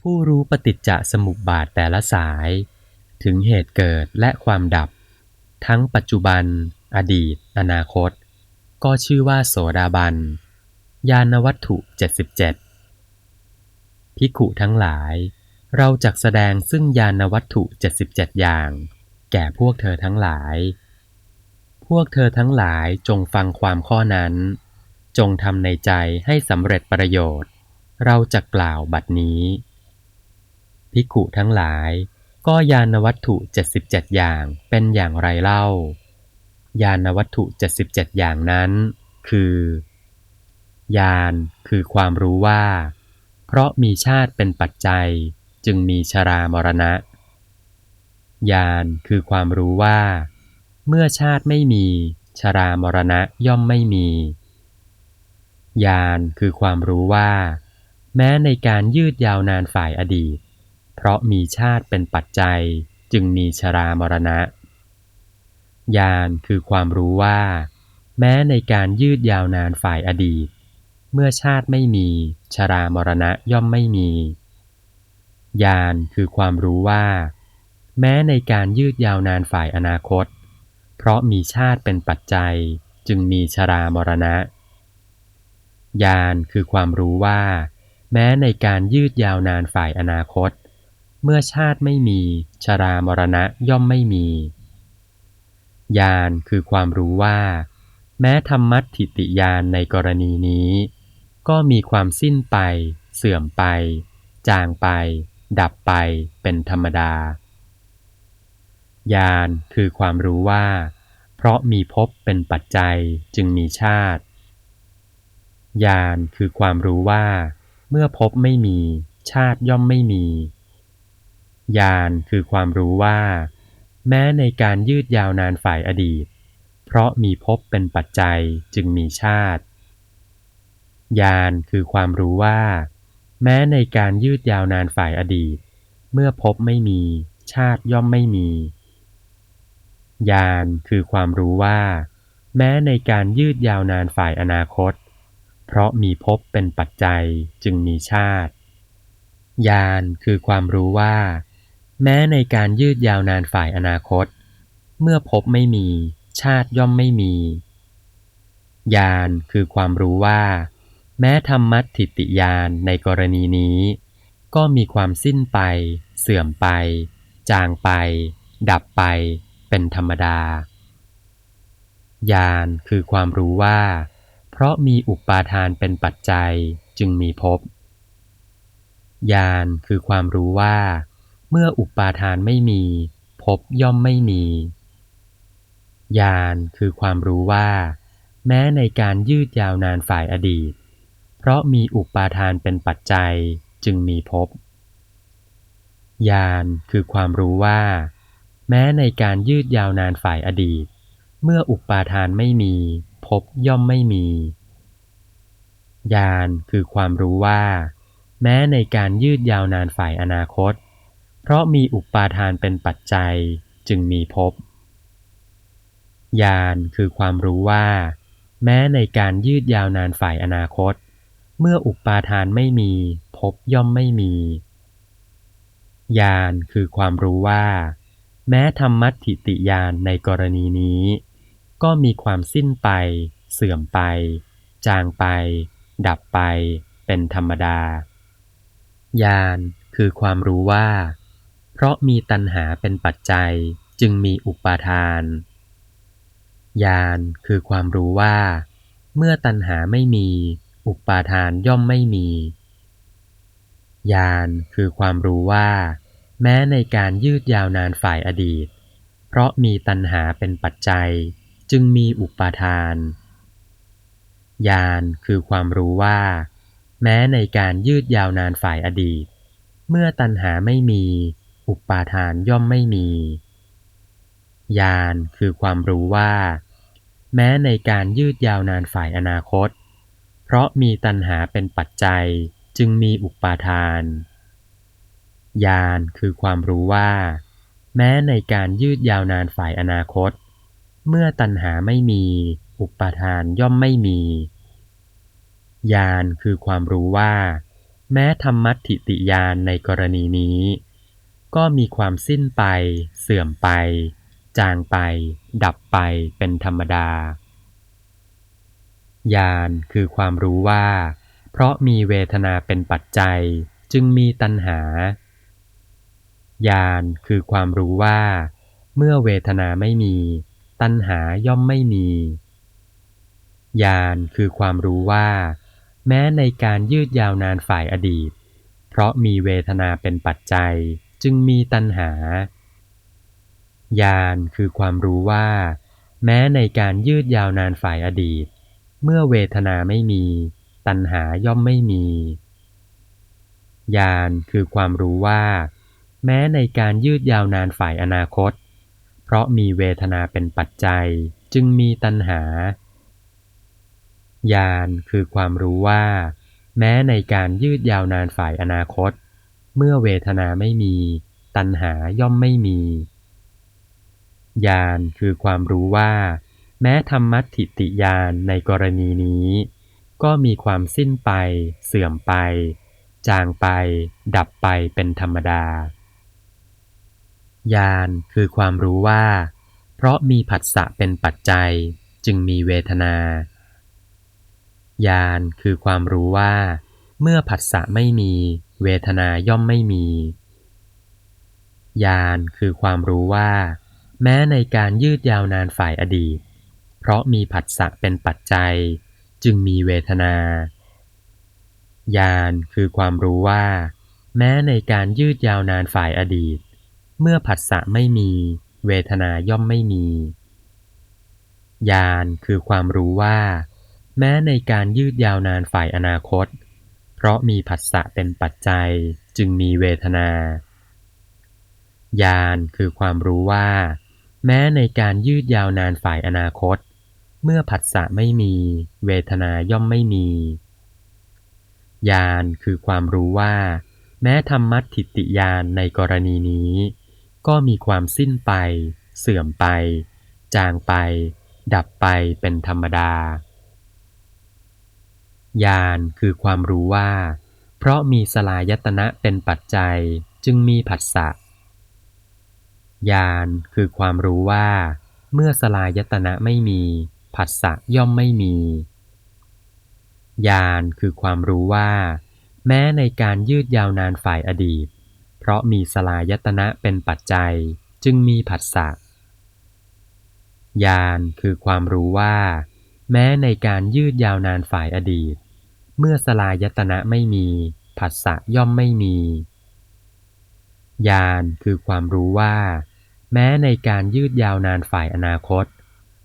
ผู้รู้ปฏิจจสมุปบาทแต่ละสาย ถึงเหตุเกิดและความดับ ทั้งปัจจุบัน อดีต อนาคต ก็ชื่อว่าโสดาบัน ญาณวัตถุ 77 พิขุทั้งหลาย เราจักแสดงซึ่งญาณวัตถุ 77 อย่าง แก่พวกเธอทั้งหลาย พวกเธอทั้งหลายจงฟังความข้อนั้น จงทำในใจให้สำเร็จประโยชน์ เราจะกล่าวบัดนี้ ภิกขุทั้งหลาย ก็ญาณวัตถุ 77 อย่างเป็นอย่างไรเล่าญาณวัตถุ 77 อย่างนั้น คือญาณคือความรู้ว่า เพราะมีชาติเป็นปัจจัยจึงมีชรามรณะญาณคือความรู้ว่า เมื่อชาติไม่มีชรามรณะย่อมไม่มีญาณคือความรู้ว่า แม้ในการยืดยาวนานฝ่ายอดีต เพราะมีชาติเป็นปัจจัยจึงมีชรามรณะ ญาณคือความรู้ว่า แม้ในการยืดยาวนานฝ่ายอดีต เมื่อชาติไม่มีชรามรณะย่อมไม่มี ญาณคือความรู้ว่า แม้ในการยืดยาวนานฝ่ายอนาคต เพราะมีชาติเป็นปัจจัยจึงมีชรามรณะ ญาณคือความรู้ว่า แม้ในการยืดยาวนานฝ่ายอนาคตเมื่อชาติไม่มี ชรามรณะย่อมไม่มีญาณคือความรู้ว่า แม้ธรรมัตถิติญาณในกรณีนี้ ก็มีความสิ้นไป เสื่อมไป จางไป ดับไปเป็นธรรมดาญาณคือความรู้ว่า เพราะมีภพเป็นปัจจัยจึงมีชาติญาณคือความรู้ว่า เมื่อภพไม่มี ชาติย่อมไม่มี ญาณคือความรู้ว่า แม้ในการยืดยาวนานฝ่ายอดีต เพราะมีภพเป็นปัจจัยจึงมีชาติ ญาณคือความรู้ว่า แม้ในการยืดยาวนานฝ่ายอดีต เมื่อภพไม่มีชาติย่อมไม่มีญาณคือความรู้ว่า แม้ในการยืดยาวนานฝ่ายอนาคต เพราะมีภพเป็นปัจจัยจึงมีชาติญาณคือความรู้ว่า แม้ในการยืดยาวนานฝ่ายอนาคต เมื่อภพไม่มี ชาติย่อมไม่มี ญาณคือความรู้ว่า แม้ธรรมัตถิติญาณในกรณีนี้ ก็มีความสิ้นไป เสื่อมไป จางไป ดับไป เป็นธรรมดา ญาณคือความรู้ว่า เพราะมีอุปาทานเป็นปัจจัยจึงมีภพญาณคือความรู้ว่า เมื่ออุปาทานไม่มีภพย่อมไม่มีญาณคือความรู้ว่า แม้ในการยืดยาวนานฝ่ายอดีต เพราะมีอุปาทานเป็นปัจจัยจึงมีภพญาณคือความรู้ว่า แม้ในการยืดยาวนานฝ่ายอดีต เมื่ออุปาทานไม่มีภพย่อมไม่มีญาณคือความรู้ว่า แม้ในการยืดยาวนานฝ่ายอนาคต เพราะมีอุปาทานเป็นปัจจัยจึงมีภพญาณคือความรู้ว่า แม้ในการยืดยาวนานฝ่ายอนาคต เมื่ออุปาทานไม่มีภพย่อมไม่มีญาณคือความรู้ว่า แม้ธรรมัตถิติญาณในกรณีนี้ ก็มีความสิ้นไป เสื่อมไป จางไป ดับไป เป็นธรรมดาญาณคือความรู้ว่า เพราะมีตัณหาเป็นปัจจัยจึงมีอุปาทาน ญาณคือความรู้ว่า เมื่อตัณหาไม่มี อุปาทานย่อมไม่มี ญาณคือความรู้ว่า แม้ในการยืดยาวนานฝ่ายอดีต เพราะมีตัณหาเป็นปัจจัย จึงมีอุปาทาน ญาณคือความรู้ว่า แม้ในการยืดยาวนานฝ่ายอดีต เมื่อตัณหาไม่มี อุปาทานย่อมไม่มีญาณคือความรู้ว่า แม้ในการยืดยาวนานฝ่ายอนาคต เพราะมีตัณหาเป็นปัจจัยจึงมีอุปาทานญาณคือความรู้ว่า แม้ในการยืดยาวนานฝ่ายอนาคต เมื่อตัณหาไม่มี อุปาทานย่อมไม่มีญาณคือความรู้ว่า แม้ธรรมัตถิติยานในกรณีนี้ ก็มีความสิ้นไป เสื่อมไป จางไป ดับไปเป็นธรรมดา ญาณคือความรู้ว่า เพราะมีเวทนาเป็นปัจจัยจึงมีตัณหา ญาณคือความรู้ว่า เมื่อเวทนาไม่มี ตัณหาย่อมไม่มี ญาณคือความรู้ว่า แม้ในการยืดยาวนานฝ่ายอดีต เพราะมีเวทนาเป็นปัจจัย จึงมีตัณหา ญาณคือความรู้ว่า แม้ในการยืดยาวนานฝ่ายอดีต เมื่อเวทนาไม่มี ตัณหาย่อมไม่มี ญาณคือความรู้ว่า แม้ในการยืดยาวนานฝ่ายอนาคต เพราะมีเวทนาเป็นปัจจัย จึงมีตัณหา ญาณคือความรู้ว่า แม้ในการยืดยาวนานฝ่ายอนาคตเเมื่อเวทนาไม่มี ตัณหาย่อมไม่มี ญาณคือความรู้ว่า แม้ธรรมัติติญาณในกรณีนี้ ก็มีความสิ้นไป เสื่อมไป จางไป ดับไปเป็นธรรมดา ญาณคือความรู้ว่า เพราะมีผัสสะเป็นปัจจัยจึงมีเวทนา ญาณคือความรู้ว่า เมื่อผัสสะไม่มี เวทนาย่อมไม่มี ญาณคือความรู้ว่า แม้ในการยืดยาวนานฝ่ายอดีต เพราะมีผัสสะเป็นปัจจัย จึงมีเวทนา ญาณคือความรู้ว่า แม้ในการยืดยาวนานฝ่ายอดีต เมื่อผัสสะไม่มี เวทนาย่อมไม่มี ญาณคือความรู้ว่า แม้ในการยืดยาวนานฝ่ายอนาคต เพราะมีผัสสะเป็นปัจจัยจึงมีเวทนา ญาณคือความรู้ว่า แม้ในการยืดยาวนานฝ่ายอนาคต เมื่อผัสสะไม่มีเวทนาย่อมไม่มี ญาณคือความรู้ว่า แม้ธรรมัติติญาณในกรณีนี้ ก็มีความสิ้นไป เสื่อมไป จางไป ดับไปเป็นธรรมดา ญาณคือความรู้ว่า เพราะมีสลายตนะเป็นปัจจัยจึงมีผัสสะญาณคือความรู้ว่า เมื่อสลายตนะไม่มี ผัสสะย่อมไม่มีญาณคือความรู้ว่า แม้ในการยืดยาวนานฝ่ายอดีต เพราะมีสลายตนะเป็นปัจจัยจึงมีผัสสะญาณคือความรู้ว่า แม้ในการยืดยาวนานฝ่ายอดีต เมื่อสลายตนะไม่มี ผัสสะย่อมไม่มี ญาณคือความรู้ว่า แม้ในการยืดยาวนานฝ่ายอนาคต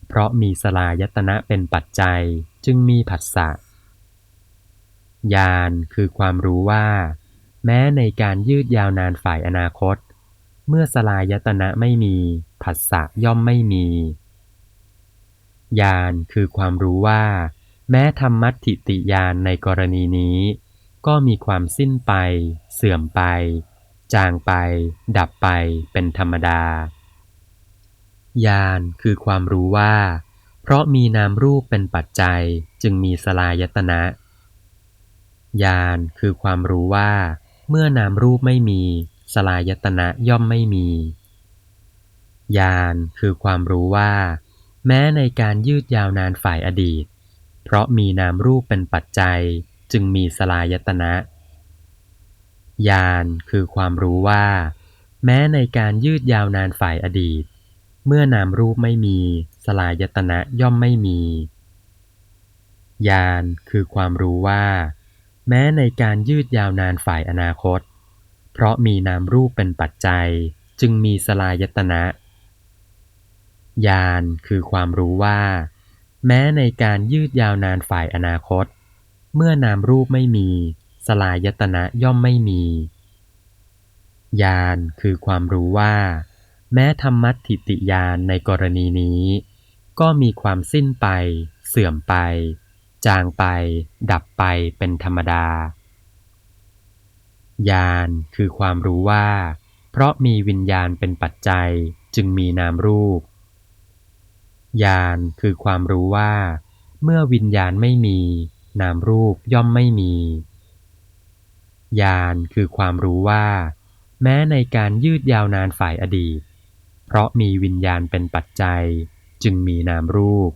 เพราะมีสลายตนะเป็นปัจจัยจึงมีผัสสะญาณคือความรู้ว่า แม้ในการยืดยาวนานฝ่ายอนาคต เมื่อสลายตนะไม่มี ผัสสะย่อมไม่มี ญาณคือความรู้ว่า แม้ธรรมัตถิติญาณในกรณีนี้ ก็มีความสิ้นไป เสื่อมไป จางไป ดับไปเป็นธรรมดาญาณคือความรู้ว่า เพราะมีนามรูปเป็นปัจจัยจึงมีสลายตนะญาณคือความรู้ว่า เมื่อนามรูปไม่มี สลายตนะย่อมไม่มีญาณคือความรู้ว่า แม้ในการยืดยาวนานฝ่ายอดีต เพราะมีนามรูปเป็นปัจจัยจึงมีสลายตนะญาณคือความรู้ว่า แม้ในการยืดยาวนานฝ่ายอดีต เมื่อนามรูปไม่มีสลายตนะย่อมไม่มีญาณคือความรู้ว่า แม้ในการยืดยาวนานฝ่ายอนาคต เพราะมีนามรูปเป็นปัจจัย จึงมีสลายตนะญาณคือความรู้ว่า แม้ในการยืดยาวนานฝ่ายอนาคต เมื่อนามรูปไม่มี สลายตนะย่อมไม่มีญาณคือความรู้ว่า แม้ธรรมัติติญาณในกรณีนี้ ก็มีความสิ้นไป เสื่อมไป จางไป ดับไปเป็นธรรมดาญาณคือความรู้ว่า เพราะมีวิญญาณเป็นปัจจัยจึงมีนามรูป ญาณคือความรู้ว่า เมื่อวิญญาณไม่มี นามรูปย่อมไม่มี ญาณคือความรู้ว่า แม้ในการยืดยาวนานฝ่ายอดีต เพราะมีวิญญาณเป็นปัจจัย จึงมีนามรูป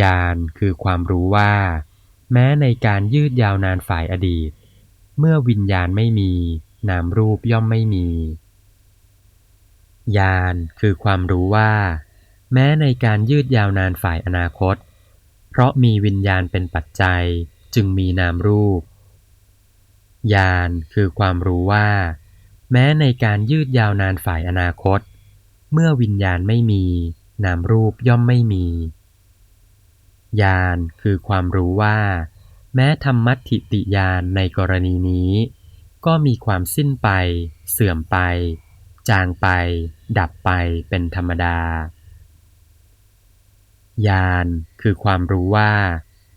ญาณคือความรู้ว่า แม้ในการยืดยาวนานฝ่ายอดีต เมื่อวิญญาณไม่มี นามรูปย่อมไม่มีญาณคือความรู้ว่า แม้ในการยืดยาวนานฝ่ายอนาคต เพราะมีวิญญาณเป็นปัจจัยจึงมีนามรูป ญาณคือความรู้ว่า แม้ในการยืดยาวนานฝ่ายอนาคต เมื่อวิญญาณไม่มี นามรูปย่อมไม่มี ญาณคือความรู้ว่า แม้ธรรมัติติญาณในกรณีนี้ ก็มีความสิ้นไป เสื่อมไป จางไป ดับไปเป็นธรรมดา ญาณคือความรู้ว่า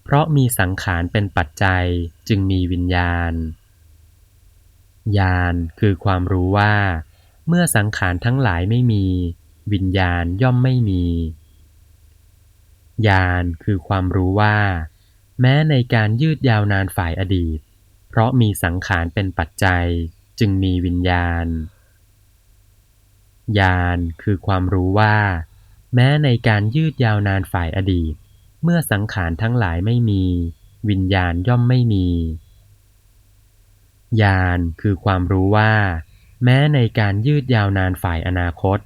เพราะมีสังขารเป็นปัจจัยจึงมีวิญญาณ ญาณคือความรู้ว่า เมื่อสังขารทั้งหลายไม่มี วิญญาณย่อมไม่มี ญาณคือความรู้ว่า แม้ในการยืดยาวนานฝ่ายอดีต เพราะมีสังขารเป็นปัจจัยจึงมีวิญญาณ ญาณคือความรู้ว่า แม้ในการยืดยาวนานฝ่ายอดีต เมื่อสังขารทั้งหลายไม่มี วิญญาณย่อมไม่มีญาณคือความรู้ว่า แม้ในการยืดยาวนานฝ่ายอนาคต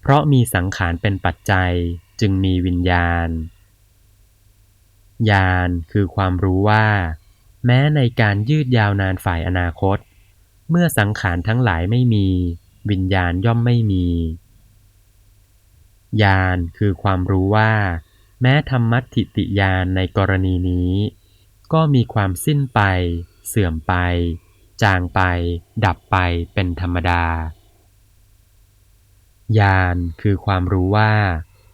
เพราะมีสังขารเป็นปัจจัยจึงมีวิญญาณญาณคือความรู้ว่า แม้ในการยืดยาวนานฝ่ายอนาคต เมื่อสังขารทั้งหลายไม่มี วิญญาณย่อมไม่มี ญาณคือความรู้ว่า แม้ธรรมัตถิติญาณในกรณีนี้ ก็มีความสิ้นไป เสื่อมไป จางไป ดับไปเป็นธรรมดาญาณคือความรู้ว่า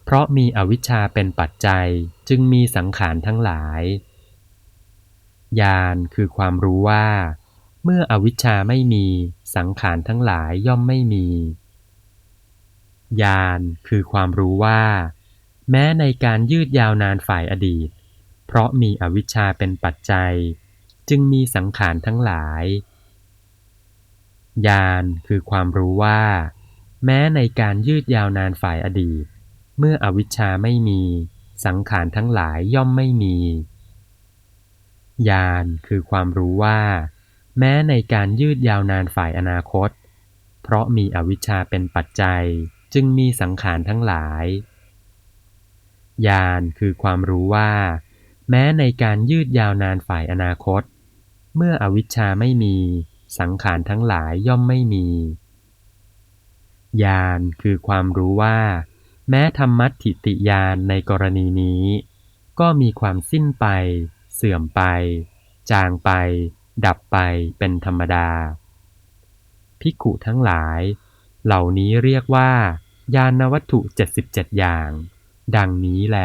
เพราะมีอวิชชาเป็นปัจจัยจึงมีสังขารทั้งหลายญาณคือความรู้ว่า เมื่ออวิชชาไม่มีสังขารทั้งหลายย่อมไม่มี ญาณคือความรู้ว่า แม้ในการยืดยาวนานฝ่ายอดีต เพราะมีอวิชชาเป็นปัจจัย จึงมีสังขารทั้งหลายญาณคือความรู้ว่า แม้ในการยืดยาวนานฝ่ายอดีต เมื่ออวิชชาไม่มี สังขารทั้งหลายย่อมไม่มีญาณคือความรู้ว่า แม้ในการยืดยาวนานฝ่ายอนาคต เพราะมีอวิชชาเป็นปัจจัย จึงมีสังขารทั้งหลาย ญาณคือความรู้ว่า แม้ในการยืดยาวนานฝ่ายอนาคต เมื่ออวิชชาไม่มี สังขารทั้งหลายย่อมไม่มี ญาณคือความรู้ว่า แม้ธรรมัตถิติญาณในกรณีนี้ ก็มีความสิ้นไป เสื่อมไป จางไป ดับไปเป็นธรรมดาภิกขุทั้งหลาย เหล่านี้เรียกว่า ญาณวัตถุ77อย่าง ดังนี้แล